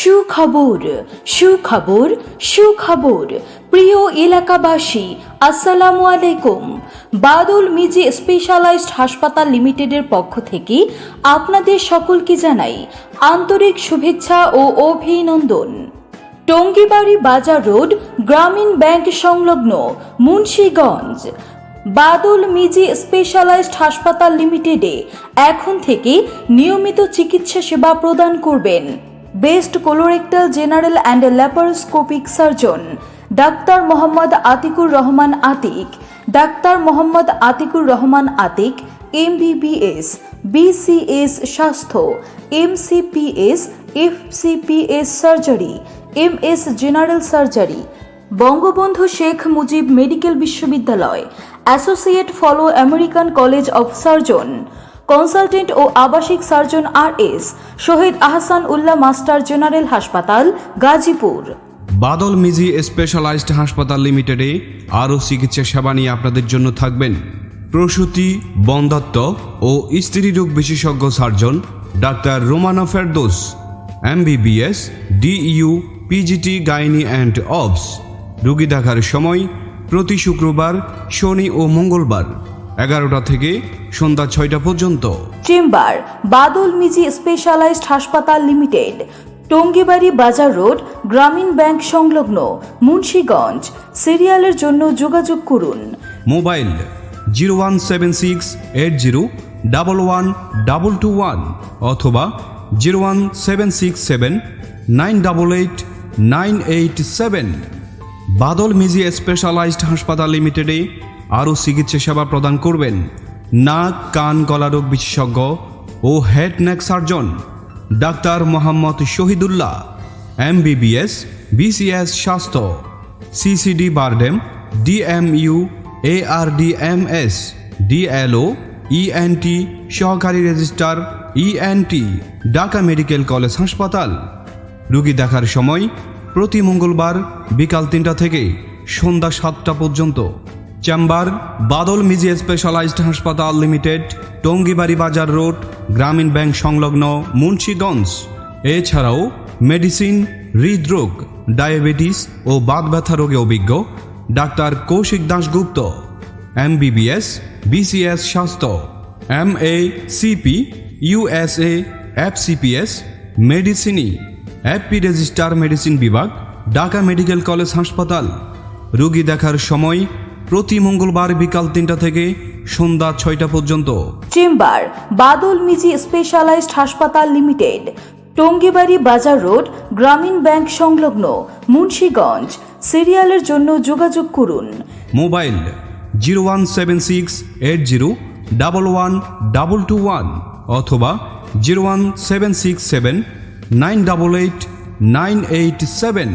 সুখবর সুখবর সুখবর। প্রিয় এলাকাবাসী, আসসালামু আলাইকুম। বাদল মিজি স্পেশালাইজড হাসপাতাল লিমিটেডের পক্ষ থেকে আপনাদের সকলকে জানাই আন্তরিক শুভেচ্ছা ও অভিনন্দন। টঙ্গিবাড়ি বাজার রোড, গ্রামীণ ব্যাংক সংলগ্ন মুন্সীগঞ্জ। বাদল মিজি স্পেশালাইজড হাসপাতাল লিমিটেডে এখন থেকে নিয়মিত চিকিৎসা সেবা প্রদান করবেন। Best colorectal general and laparoscopic surgeon doctor Mohammad Atikur Rahman Atik, ডাক্তার মোহাম্মদ আতিকুর রহমান আতিক, এমবিবিএস, বিসিএস স্বাস্থ্য M MCPS, FCPS surgery MS general surgery Bangabandhu Sheikh Mujib medical বিশ্ববিদ্যালয় associate follow American college of surgeon. Consultant ও আবাসিক surgeon R S Shahid Ahsan Ullah master general হাসপাতাল গাজীপুর। বাদল Miji specialised হাসপাতাল লিমিটেডে আরও চিকিৎসা সেবা নিয়ে আপনাদের জন্য থাকবেন। প্রসূতি, বন্ধাত্ম ও স্ত্রী রোগ বিশেষজ্ঞ surgeon doctor Romana Ferdous, MBBS, DU, PGT, gynae and obs. রোগী দেখার সময় প্রতি শুক্রবার শনি ও মঙ্গলবার এগারোটা থেকে সন্ধ্যা ছয়টা পর্যন্ত। চেম্বার বাদল মিজি স্পেশালাইজড হাসপাতাল লিমিটেড টঙ্গিবাড়ি বাজার রোড গ্রামীণ ব্যাংক সংলগ্ন মুন্সীগঞ্জ। সিরিয়ালের জন্য যোগাযোগ করুন। Mobile zero one seven six eight zero double one double two one অথবা zero one seven six seven nine double eight nine eight seven. Badal Miji specialized হাসপাতাল লিমিটেডে আরও চিকিৎসা সেবা প্রদান করবেন নাক, কান, গলা রোগ বিশেষজ্ঞ ও হেড নেক সার্জন। ডাক্তার মোহাম্মদ শহীদুল্লাহ, এমবিবিএস, বিসিএস স্বাস্থ্য, CCD BIRDEM, DMU, ARDMS, DLO, ENT, সহকারী registrar, ENT, Dhaka medical college হাসপাতাল। রোগী দেখার সময় প্রতি মঙ্গলবার বিকাল তিনটা থেকে সন্ধ্যা সাতটা পর্যন্ত। চেম্বার, বাদল মিজি স্পেশালাইজড হাসপাতাল লিমিটেড, টঙ্গিবাড়ি বাজার রোড, গ্রামীণ ব্যাংক সংলগ্ন মুন্সীগঞ্জ। এছাড়াও মেডিসিন, হৃদরোগ, ডায়াবেটিস ও বাত ব্যথা রোগে অভিজ্ঞ ডাক্তার কৌশিক দাশগুপ্ত, এমবিবিএস, বিসিএস স্বাস্থ্য M A CP USA, FCPS মেডিসিনি FP register medicine বিভাগ ঢাকা মেডিকেল কলেজ হাসপাতাল। রোগী দেখার সময় প্রতি মঙ্গলবার বিকাল তিনটা থেকে সন্ধ্যা ছয়টা পর্যন্ত। চেম্বার বাদল মিজি স্পেশালাইজড হাসপাতাল লিমিটেড টঙ্গিবাড়ি বাজার রোড গ্রামীণ ব্যাংক সংলগ্ন মুন্সীগঞ্জ। সিরিয়ালের জন্য যোগাযোগ করুন। Mobile zero one seven six eight zero double one double two one অথবা zero one seven six seven nine double eight nine eight seven.